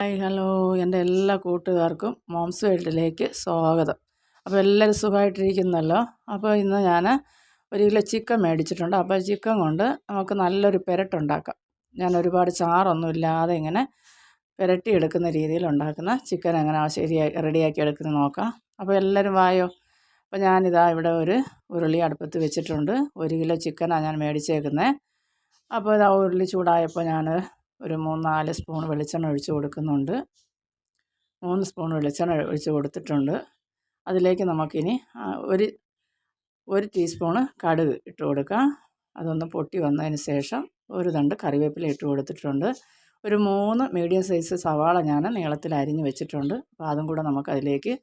Hi hello എന്റെ എല്ലാ കൂട്ടുകാർക്കും മോംസ് വേൾഡിലേക്ക് സ്വാഗതം. അപ്പോൾ എല്ലാവരും സുഖമായിട്ടിരിക്കുന്നല്ലോ? അപ്പോൾ ഇന്ന് ഞാൻ ഒരു കിലോ ചിക്കൻ മേടിച്ചിട്ടുണ്ട്. അപ്പോൾ ചിക്കൻ കൊണ്ട് നമുക്ക് നല്ലൊരു പെരട്ടുണ്ടാക്കാം. ഞാൻ ഒരുപാട് ചാറൊന്നും ഇല്ലാതെ ഇങ്ങനെ പെരട്ടി എടുക്കുന്ന രീതിയിൽ ഉണ്ടാക്കുന്ന ചിക്കൻ എങ്ങനെ ശരിയായി റെഡിയാക്കി എടുക്കുന്നത് നോക്കാം. അപ്പോൾ എല്ലാവരും വായോ? അപ്പോൾ ഞാനിതാ ഇവിടെ ഒരു ഉരുളി അടുപ്പത്ത് വെച്ചിട്ടുണ്ട്. ഒരു കിലോ ചിക്കനാണ് ഞാൻ മേടിച്ചേക്കുന്നത് അപ്പോൾ ഇതാ ഉരുളി ചൂടായപ്പോൾ ഞാൻ ഒരു മൂന്ന് നാല് സ്പൂൺ വെളിച്ചെണ്ണ ഒഴിച്ച് കൊടുക്കുന്നുണ്ട്. മൂന്ന് സ്പൂൺ വെളിച്ചെണ്ണ ഒഴിച്ച് കൊടുത്തിട്ടുണ്ട്. അതിലേക്ക് നമുക്കിനി ഒരു ഒരു ടീസ്പൂണ് കടുക് ഇട്ട് കൊടുക്കാം അതൊന്ന് പൊട്ടി വന്നതിന് ശേഷം ഒരു തണ്ട് കറിവേപ്പില ഇട്ട് കൊടുത്തിട്ടുണ്ട്. ഒരു മൂന്ന് മീഡിയം സൈസ് സവാള ഞാൻ നീളത്തിൽ അരിഞ്ഞ് വെച്ചിട്ടുണ്ട്. അപ്പോൾ അതും കൂടെ നമുക്ക് അതിലേക്ക്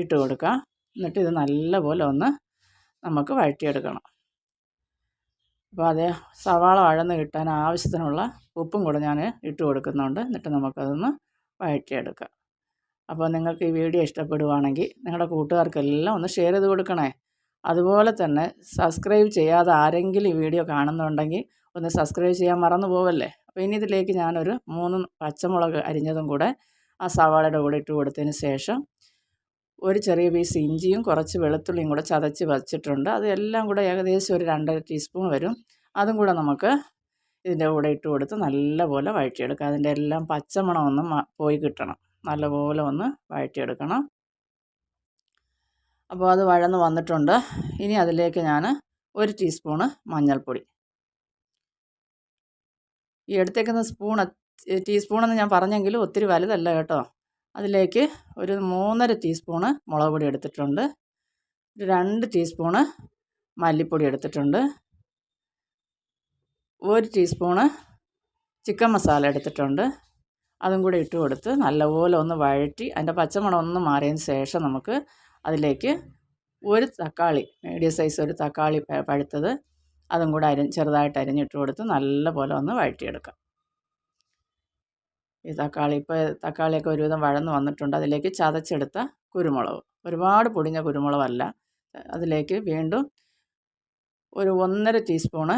ഇട്ട് കൊടുക്കാം. എന്നിട്ട് ഇത് നല്ലപോലെ ഒന്ന് നമുക്ക് വഴറ്റിയെടുക്കണം. അപ്പോൾ അതേ സവാള വഴന്ന് കിട്ടാൻ ആവശ്യത്തിനുള്ള ഉപ്പും കൂടെ ഞാൻ ഇട്ട് കൊടുക്കുന്നുണ്ട്. എന്നിട്ട് നമുക്കതൊന്ന് വഴറ്റിയെടുക്കാം. അപ്പോൾ നിങ്ങൾക്ക് ഈ വീഡിയോ ഇഷ്ടപ്പെടുവാണെങ്കിൽ നിങ്ങളുടെ കൂട്ടുകാർക്കെല്ലാം ഒന്ന് ഷെയർ ചെയ്ത് കൊടുക്കണേ. അതുപോലെ തന്നെ സബ്സ്ക്രൈബ് ചെയ്യാതെ ആരെങ്കിലും ഈ വീഡിയോ കാണുന്നുണ്ടെങ്കിൽ ഒന്ന് സബ്സ്ക്രൈബ് ചെയ്യാൻ മറന്നു പോവല്ലേ? അപ്പോൾ ഇനി ഇതിലേക്ക് ഞാനൊരു മൂന്ന് പച്ചമുളക് അരിഞ്ഞതും കൂടെ ആ സവാളയുടെ കൂടെ ഇട്ട് കൊടുത്തതിന് ശേഷം ഒരു ചെറിയ പീസ് ഇഞ്ചിയും കുറച്ച് വെളുത്തുള്ളിയും കൂടെ ചതച്ച് വച്ചിട്ടുണ്ട്. അതെല്ലാം കൂടെ ഏകദേശം ഒരു രണ്ടര ടീസ്പൂൺ വരും. അതും കൂടെ നമുക്ക് ഇതിന്റെ കൂടെ ഇട്ട് കൊടുത്ത് നല്ലപോലെ വഴറ്റിയെടുക്കുക അതിന്റെ എല്ലാം പച്ചമണം ഒന്ന് പോയി കിട്ടണം. നല്ലപോലെ ഒന്ന് വഴറ്റിയെടുക്കണം. അപ്പോൾ അത് വഴന്ന് വന്നിട്ടുണ്ട്. ഇനി അതിലേക്ക് ഞാൻ ഒരു ടീസ്പൂണ് മഞ്ഞൾപ്പൊടി. ഈ എടുത്തേക്കുന്ന സ്പൂൺ ടീസ്പൂണെന്ന് ഞാൻ പറഞ്ഞെങ്കിലും ഒത്തിരി വലുതല്ല കേട്ടോ. അതിലേക്ക് ഒരു മൂന്നര ടീസ്പൂണ് മുളക് പൊടി എടുത്തിട്ടുണ്ട്. രണ്ട് ടീസ്പൂണ് മല്ലിപ്പൊടി എടുത്തിട്ടുണ്ട്. ഒരു ടീസ്പൂണ് ചിക്കൻ മസാല എടുത്തിട്ടുണ്ട്. അതും കൂടി ഇട്ട് കൊടുത്ത് നല്ലപോലെ ഒന്ന് വഴറ്റി അതിന്റെ പച്ചമണം ഒന്ന് മാറിയതിന് ശേഷം നമുക്ക് അതിലേക്ക് ഒരു തക്കാളി മീഡിയം സൈസ് ഒരു തക്കാളി പഴുത്തത് അതും കൂടെ അരി ചെറുതായിട്ട് അരിഞ്ഞിട്ട് കൊടുത്ത് നല്ലപോലെ ഒന്ന് വഴറ്റിയെടുക്കാം. ഈ തക്കാളി ഇപ്പോൾ തക്കാളിയൊക്കെ ഒരുവിധം വഴന്ന് വന്നിട്ടുണ്ട്. അതിലേക്ക് ചതച്ചെടുത്ത കുരുമുളക്. ഒരുപാട് പൊടിഞ്ഞ കുരുമുളകല്ല. അതിലേക്ക് വീണ്ടും ഒരു ഒന്നര ടീസ്പൂണ്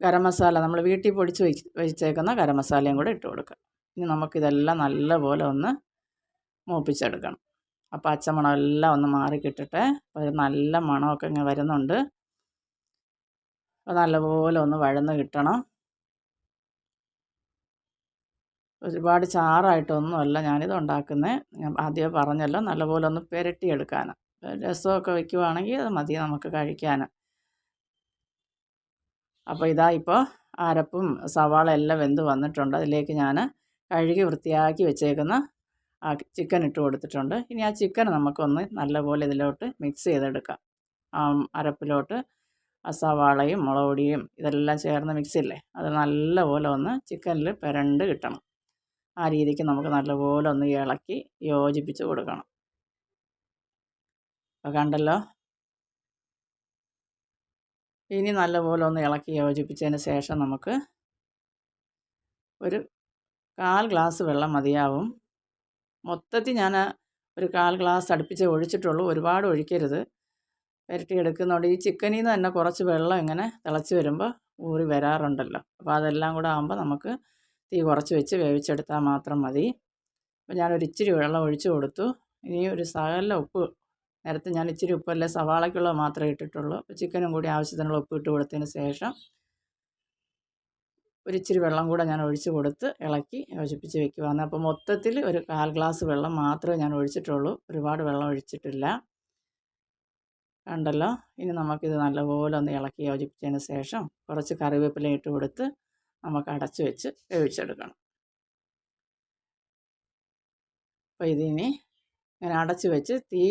ഗരം മസാല നമ്മൾ വീട്ടിൽ പൊടിച്ച് വെച്ച് വെച്ചേക്കുന്ന ഗരം മസാലയും കൂടെ ഇട്ട് കൊടുക്കുക ഇനി നമുക്കിതെല്ലാം നല്ലപോലെ ഒന്ന് മൂപ്പിച്ചെടുക്കണം. ആ അച്ചമണം എല്ലാം ഒന്ന് മാറി കിട്ടട്ടെ ഒരു നല്ല മണമൊക്കെ ഇങ്ങനെ വരുന്നുണ്ട്. അപ്പോൾ നല്ലപോലെ ഒന്ന് വഴന്ന് കിട്ടണം. ഒരുപാട് ചാറായിട്ടൊന്നുമല്ല ഞാനിത് ഉണ്ടാക്കുന്നത് ഞാൻ ആദ്യമേ പറഞ്ഞല്ലോ നല്ലപോലെ ഒന്ന് പുരട്ടിയെടുക്കാൻ രസമൊക്കെ വയ്ക്കുവാണെങ്കിൽ അത് മതി നമുക്ക് കഴിക്കാൻ അപ്പോൾ ഇതാ ഇപ്പോൾ അരപ്പും സവാള എല്ലാം വെന്ത് വന്നിട്ടുണ്ട്. അതിലേക്ക് ഞാൻ കഴുകി വൃത്തിയാക്കി വെച്ചേക്കുന്ന ആ ചിക്കൻ ഇട്ട് കൊടുത്തിട്ടുണ്ട്. ഇനി ആ ചിക്കൻ നമുക്കൊന്ന് നല്ലപോലെ ഇതിലോട്ട് മിക്സ് ചെയ്തെടുക്കാം. ആ അരപ്പിലോട്ട് ആ സവാളയും മുളക് ഇതെല്ലാം ചേർന്ന് മിക്സില്ലേ അത് നല്ലപോലെ ഒന്ന് ചിക്കനിൽ പെരണ്ട് കിട്ടണം. ആ രീതിക്ക് നമുക്ക് നല്ലപോലെ ഒന്ന് ഇളക്കി യോജിപ്പിച്ച് കൊടുക്കണം. അപ്പോൾ കണ്ടല്ലോ? ഇനി നല്ലപോലെ ഒന്ന് ഇളക്കി യോജിപ്പിച്ചതിന് ശേഷം നമുക്ക് ഒരു കാൽ ഗ്ലാസ് വെള്ളം മതിയാവും. മൊത്തത്തിൽ ഞാൻ ഒരു കാൽ ഗ്ലാസ് അടുപ്പിച്ച് ഒഴിച്ചിട്ടുള്ളൂ. ഒരുപാട് ഒഴിക്കരുത്. പുരട്ടിയെടുക്കുന്നതുകൊണ്ട് ഈ ചിക്കനിൽ നിന്ന് തന്നെ കുറച്ച് വെള്ളം ഇങ്ങനെ തിളച്ച് വരുമ്പോൾ ഊറി വരാറുണ്ടല്ലോ. അപ്പോൾ അതെല്ലാം കൂടെ ആകുമ്പോൾ നമുക്ക് തീ കുറച്ച് വെച്ച് വേവിച്ചെടുത്താൽ മാത്രം മതി. അപ്പോൾ ഞാനൊരു ഇച്ചിരി വെള്ളം ഒഴിച്ച് കൊടുത്തു. ഇനി ഒരു സകല ഉപ്പ് നേരത്തെ ഞാൻ ഇച്ചിരി ഉപ്പല്ലേ സവാളയ്ക്കുള്ളത് മാത്രമേ ഇട്ടിട്ടുള്ളൂ. അപ്പോൾ ചിക്കനും കൂടി ആവശ്യത്തിനുള്ള ഉപ്പ് ഇട്ട് കൊടുത്തതിന് ശേഷം ഒരിച്ചിരി വെള്ളം കൂടെ ഞാൻ ഒഴിച്ച് കൊടുത്ത് ഇളക്കി യോജിപ്പിച്ച് വെക്കുവാണ്. അപ്പോൾ മൊത്തത്തിൽ ഒരു കാൽ ഗ്ലാസ് വെള്ളം മാത്രമേ ഞാൻ ഒഴിച്ചിട്ടുള്ളൂ. ഒരുപാട് വെള്ളം ഒഴിച്ചിട്ടില്ല. കണ്ടല്ലോ? ഇനി നമുക്കിത് നല്ലപോലെ ഒന്ന് ഇളക്കി യോജിപ്പിച്ചതിന് ശേഷം കുറച്ച് കറിവേപ്പില ഇട്ട് കൊടുത്ത് നമുക്ക് അടച്ചു വെച്ച് വേവിച്ചെടുക്കണം. അപ്പോൾ ഇതിനി ഇങ്ങനെ അടച്ചു വെച്ച് തീ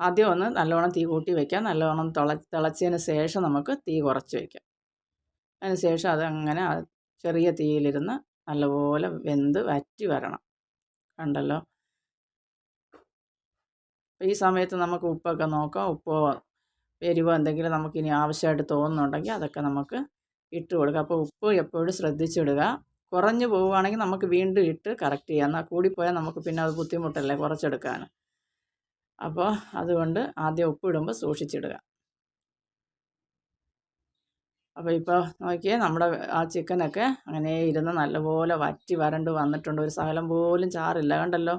ആദ്യം ഒന്ന് നല്ലോണം തീ കൂട്ടി വയ്ക്കാം നല്ലോണം തിള തിളച്ചതിന് ശേഷം നമുക്ക് തീ കുറച്ച് വയ്ക്കാം അതിന് ശേഷം അതങ്ങനെ ചെറിയ തീയിലിരുന്ന് നല്ലപോലെ വെന്ത് വറ്റി വരണം. കണ്ടല്ലോ? ഈ സമയത്ത് നമുക്ക് ഉപ്പൊക്കെ നോക്കാം. ഉപ്പോ എരിവോ എന്തെങ്കിലും നമുക്കിനി ആവശ്യമായിട്ട് തോന്നുന്നുണ്ടെങ്കിൽ അതൊക്കെ നമുക്ക് ഇട്ട് കൊടുക്കുക. അപ്പോൾ ഉപ്പ് എപ്പോഴും ശ്രദ്ധിച്ചിടുക കുറഞ്ഞു പോവുകയാണെങ്കിൽ നമുക്ക് വീണ്ടും ഇട്ട് കറക്റ്റ് ചെയ്യാം എന്നാൽ കൂടിപ്പോയാൽ നമുക്ക് പിന്നെ അത് ബുദ്ധിമുട്ടല്ലേ കുറച്ചെടുക്കാൻ. അപ്പോൾ അതുകൊണ്ട് ആദ്യം ഉപ്പിടുമ്പോൾ സൂക്ഷിച്ചിടുക. അപ്പോൾ ഇപ്പോൾ നോക്കിയേ നമ്മുടെ ആ ചിക്കനൊക്കെ അങ്ങനെ ഇരുന്ന് നല്ലപോലെ വറ്റി വരണ്ട് വന്നിട്ടുണ്ട്. ഒരു സഹലം പോലും ചാറില്ല. കണ്ടല്ലോ?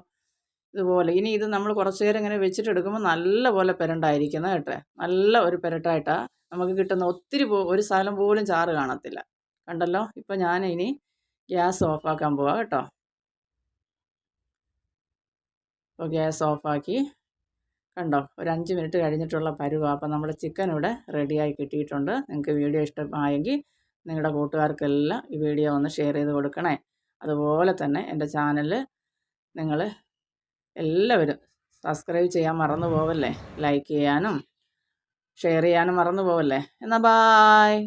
ഇതുപോലെ. ഇനി ഇത് നമ്മൾ കുറച്ച് നേരം ഇങ്ങനെ വെച്ചിട്ട് എടുക്കുമ്പോൾ നല്ല പോലെ പെരണ്ടായിരിക്കുന്നത് കേട്ടോ. നല്ല ഒരു പെരട്ടായിട്ടാണ് നമുക്ക് കിട്ടുന്ന ഒത്തിരി ഒരു സ്ഥലം പോലും ചാറ് കാണത്തില്ല. കണ്ടല്ലോ? ഇപ്പം ഞാൻ ഇനി ഗ്യാസ് ഓഫാക്കാൻ പോവാം കേട്ടോ. അപ്പോൾ ഗ്യാസ് ഓഫാക്കി. കണ്ടോ? ഒരു അഞ്ച് മിനിറ്റ് കഴിഞ്ഞിട്ടുള്ള പരുവാണ് അപ്പോൾ നമ്മുടെ ചിക്കൻ ഇവിടെ റെഡിയായി കിട്ടിയിട്ടുണ്ട്. നിങ്ങൾക്ക് വീഡിയോ ഇഷ്ടമായെങ്കിൽ നിങ്ങളുടെ കൂട്ടുകാർക്കെല്ലാം ഈ വീഡിയോ ഒന്ന് ഷെയർ ചെയ്ത് കൊടുക്കണേ. അതുപോലെ തന്നെ എന്റെ ചാനൽ നിങ്ങൾ എല്ലാവരും സബ്സ്ക്രൈബ് ചെയ്യാൻ മറന്നു പോവല്ലേ? ലൈക്ക് ചെയ്യാനും ഷെയർ ചെയ്യാനും മറന്നു പോവല്ലേ? എന്നാൽ ബായ്